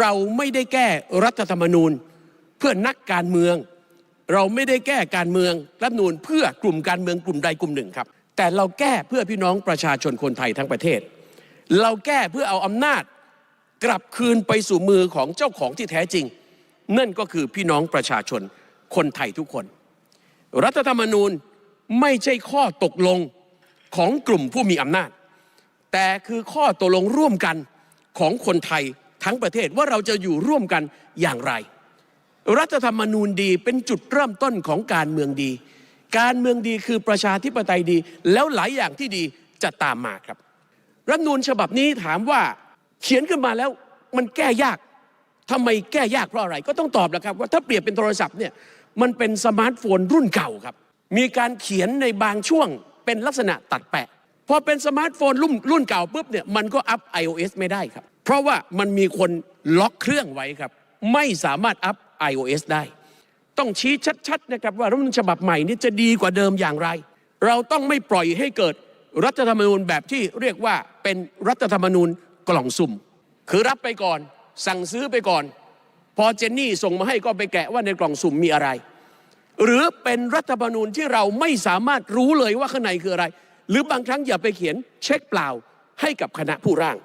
เราไม่ได้แก้รัฐธรรมนูญ เพื่อนักการเมือง เราไม่ได้แก้การเมืองรัฐนูญเพื่อกลุ่มการเมืองกลุ่มใดกลุ่มหนึ่งครับ แต่เราแก้เพื่อพี่น้องประชาชนคนไทยทั้งประเทศ เราแก้เพื่อเอาอำนาจกลับคืนไปสู่มือของเจ้าของที่แท้จริง นั่นก็คือพี่น้องประชาชนคนไทยทุกคน รัฐธรรมนูญไม่ใช่ข้อตกลงของกลุ่มผู้มีอำนาจ แต่คือข้อตกลงร่วมกันของคนไทย ทั้งประเทศว่าเราจะอยู่ร่วมกันอย่างไร รัฐธรรมนูญดีเป็นจุดเริ่มต้นของการเมืองดี การเมืองดีคือประชาธิปไตยดี แล้วหลายอย่างที่ดีจะตามมาครับรัฐนูญฉบับนี้ถามว่าเขียนขึ้นมาแล้วมันแก้ยากทำไมแก้ยากเพราะอะไร ก็ต้องตอบแล้วครับว่าถ้าเปรียบเป็นโทรศัพท์เนี่ยมันเป็นสมาร์ทโฟนรุ่นเก่าครับ มีการเขียนในบางช่วงเป็นลักษณะตัดแปะ พอเป็นสมาร์ทโฟนรุ่นรุ่นเก่าปุ๊บเนี่ยมันก็อัพ iOS ไม่ได้ครับ เพราะว่ามันมีคนล็อกเครื่องไว้ครับ ไม่สามารถอัพ iOS ได้ ต้องชี้ชัดๆนะครับว่ารัฐธรรมนูญฉบับใหม่นี้จะดีกว่าเดิมอย่างไร เราต้องไม่ปล่อยให้เกิดรัฐธรรมนูญแบบที่เรียกว่าเป็นรัฐธรรมนูญกล่องสุ่ม คือรับไปก่อน สั่งซื้อไปก่อน พอเจนนี่ส่งมาให้ก็ไปแกะว่าในกล่องสุ่มมีอะไร หรือเป็นรัฐธรรมนูญที่เราไม่สามารถรู้เลยว่าข้างในคืออะไร หรือบางครั้งอย่าไปเขียนเช็คเปล่าให้กับคณะผู้ร่าง